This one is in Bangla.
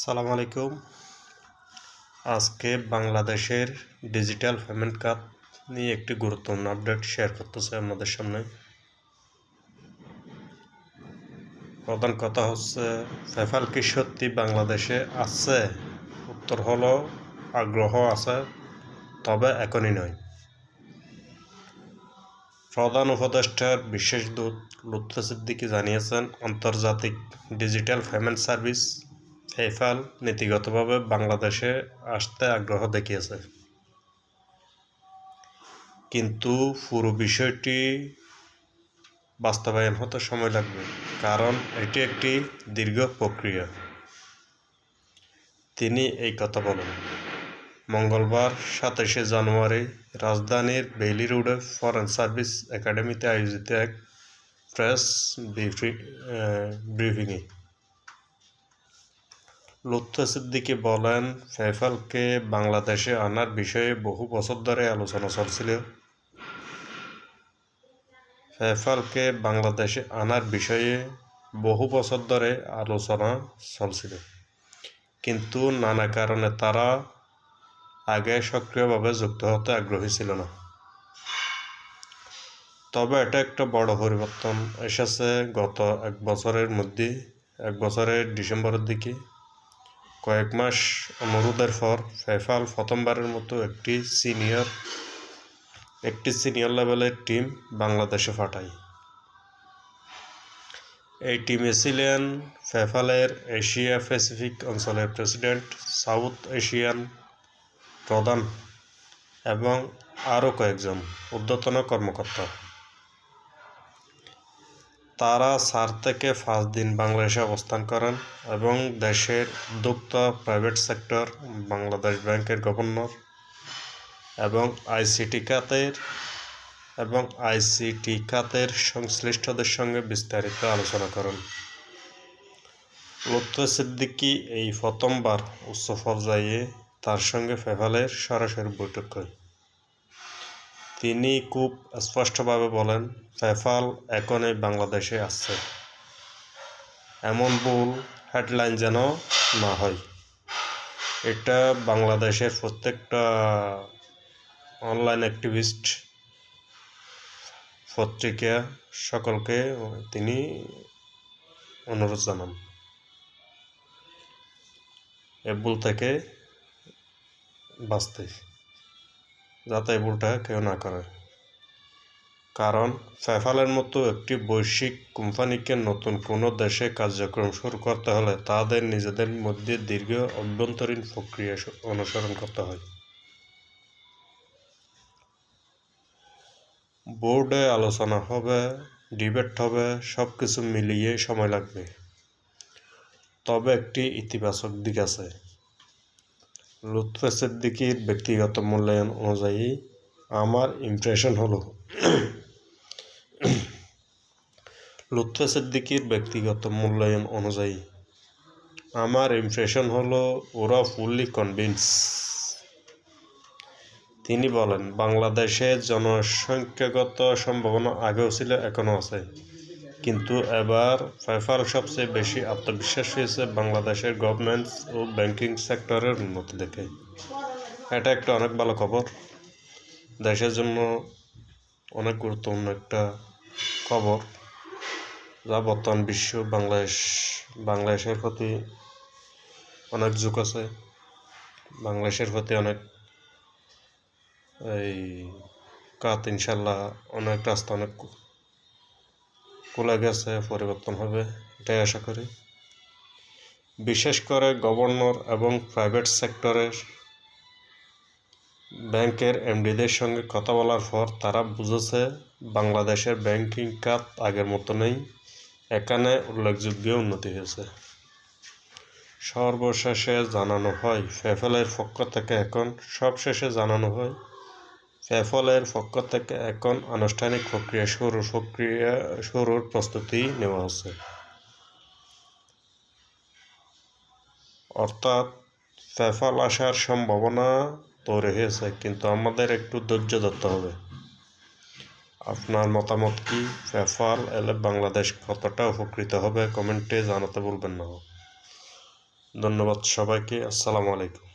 সালাম আলাইকুম। আজকে বাংলাদেশের ডিজিটাল পেমেন্ট কাপ নিয়ে একটি গুরুত্বপূর্ণ আপডেট শেয়ার করতেছে আপনাদের সামনে। প্রধান কথা হচ্ছে পেফাল কি সত্যি বাংলাদেশে আছে? উত্তর হলো, আগ্রহ আছে, তবে এখনই নয়। প্রধান উপদেষ্টার বিশেষ দূত লুৎফা সিদ্দিকী জানিয়েছেন, আন্তর্জাতিক ডিজিটাল পেমেন্ট সার্ভিস পেপ্যাল নীতিগতভাবে বাংলাদেশে আসতে আগ্রহ দেখিয়েছে। কিন্তু পুরো বিষয়টি বাস্তবায়ন হতে সময় লাগবে, কারণ এটি একটি দীর্ঘ প্রক্রিয়া। তিনি এই কথা বলেন, মঙ্গলবার সাতাশে জানুয়ারি রাজধানীর বেইলি রোডে ফরেন সার্ভিস একাডেমিতে আয়োজিত এক প্রেস ব্রিফিংয়ে লুৎফা সিদ্দিকী বলেন ফেফালকে বাংলাদেশে আনার বিষয়ে বহু বছর ধরে আলোচনা চলছিল। ফেফালকে বাংলাদেশে আনার বিষয়ে বহু বছর ধরে আলোচনা চলছিল। কিন্তু নানা কারণে তারা আগে সক্রিয়ভাবে যুক্ত হতে আগ্রহী ছিল না। তবে এটা একটা বড় পরিবর্তন এসেছে গত এক বছরের মধ্যে, এক বছরের ডিসেম্বরের দিকে। কয়েক মাস অনুরোধের পর ফেফাল প্রথমবারের মতো একটি সিনিয়র একটি সিনিয়র লেভেলের টিম বাংলাদেশে পাঠায়। এই টিমে ছিলেন ফেফালের এশিয়া প্যাসিফিক অঞ্চলের প্রেসিডেন্ট, সাউথ এশিয়ান প্রধান এবং আরও কয়েকজন ঊর্ধ্বতন কর্মকর্তা। তারা চার থেকে পাঁচ দিন বাংলাদেশে অবস্থান করেন এবং দেশের উদ্যোক্তা প্রাইভেট সেক্টর বাংলাদেশ ব্যাংকের গভর্নর এবং আইসিটি খাতের এবং আইসিটি খাতের সংশ্লিষ্টদের সঙ্গে বিস্তারিত আলোচনা করেন। লুৎফা সিদ্দিকি এই প্রথমবার উচ্চ পর্যায়ে তার সঙ্গে ফেফালের সরাসরি বৈঠক করে তিনি খুব স্পষ্টভাবে বলেন ফেফাল এখনই বাংলাদেশে আসছে এমন ভুল হেডলাইন যেন না হয়। এটা বাংলাদেশের প্রত্যেকটা অনলাইন অ্যাক্টিভিস্ট, পত্রিকা সকলকে তিনি অনুরোধ জানান। এ ভুল থেকে বাঁচতে। যাতে ভুলটা কেউ না করে। কারণ ফেফালের মতো একটি বৈশ্বিক কোম্পানিকে নতুন কোনো দেশে কার্যক্রম শুরু করতে হলে তাদের নিজেদের মধ্যে দীর্ঘ অভ্যন্তরীণ প্রক্রিয়া অনুসরণ করতে হয়। বোর্ডে আলোচনা হবে, ডিবেট হবে সব কিছু মিলিয়ে সময় লাগবে। তবে একটি ইতিবাচক দিক আছে। লুৎফা সিদ্দিকির ব্যক্তিগত মূল্যায়ন অনুযায়ী আমার ইমপ্রেশন হলো লুৎফা সিদ্দিকির ব্যক্তিগত মূল্যায়ন অনুযায়ী আমার ইমপ্রেশন হলো ওরা ফুললি কনভিন্স তিনি বলেন, বাংলাদেশে জনসংখ্যাগত সম্ভাবনা আগেও ছিল, এখনও আছে। কিন্তু এবার ফেফার সবচেয়ে বেশি আত্মবিশ্বাস হয়েছে বাংলাদেশের গভর্নেন্স ও ব্যাংকিং সেক্টরের উন্নতি দেখে এটা একটা অনেক ভালো খবর। দেশের জন্য অনেক গুরুত্বপূর্ণ একটা খবর, যা বর্তমান বিশ্ব বাংলাদেশ, বাংলাদেশের প্রতি অনেক ঝুঁক আছে। বাংলাদেশের প্রতি অনেক এই কাত ইনশাল্লাহ অনেক রাস্তা অনেক খুলে গেছে, পরিবর্তন হবে, এটাই আশা করি। বিশেষ করে গভর্নর এবং প্রাইভেট সেক্টরের ব্যাংকের এমডিদের সঙ্গে কথা বলার পর তারা বুঝেছে, বাংলাদেশের ব্যাংকিং খাত আগের মতো নেই এখানে উল্লেখযোগ্য উন্নতি হয়েছে। সর্বশেষে জানানো হয় ফেফেলের পক্ষ থেকে এখন সবশেষে জানানো হয় ফেফলের পক্ষ থেকে এখন আনুষ্ঠানিক প্রক্রিয়া শুরুর প্রক্রিয়া শুরুর প্রস্তুতি নেওয়া হচ্ছে। অর্থাৎ ফেফল আসার সম্ভাবনা তৈরি হয়েছে, কিন্তু আমাদের একটু ধৈর্য ধরতে হবে। আপনার মতামত কি? ফেফাল এলে বাংলাদেশ কতটা উপকৃত হবে? কমেন্টে জানাতে বলবেন না। ধন্যবাদ সবাইকে, আসসালামু আলাইকুম।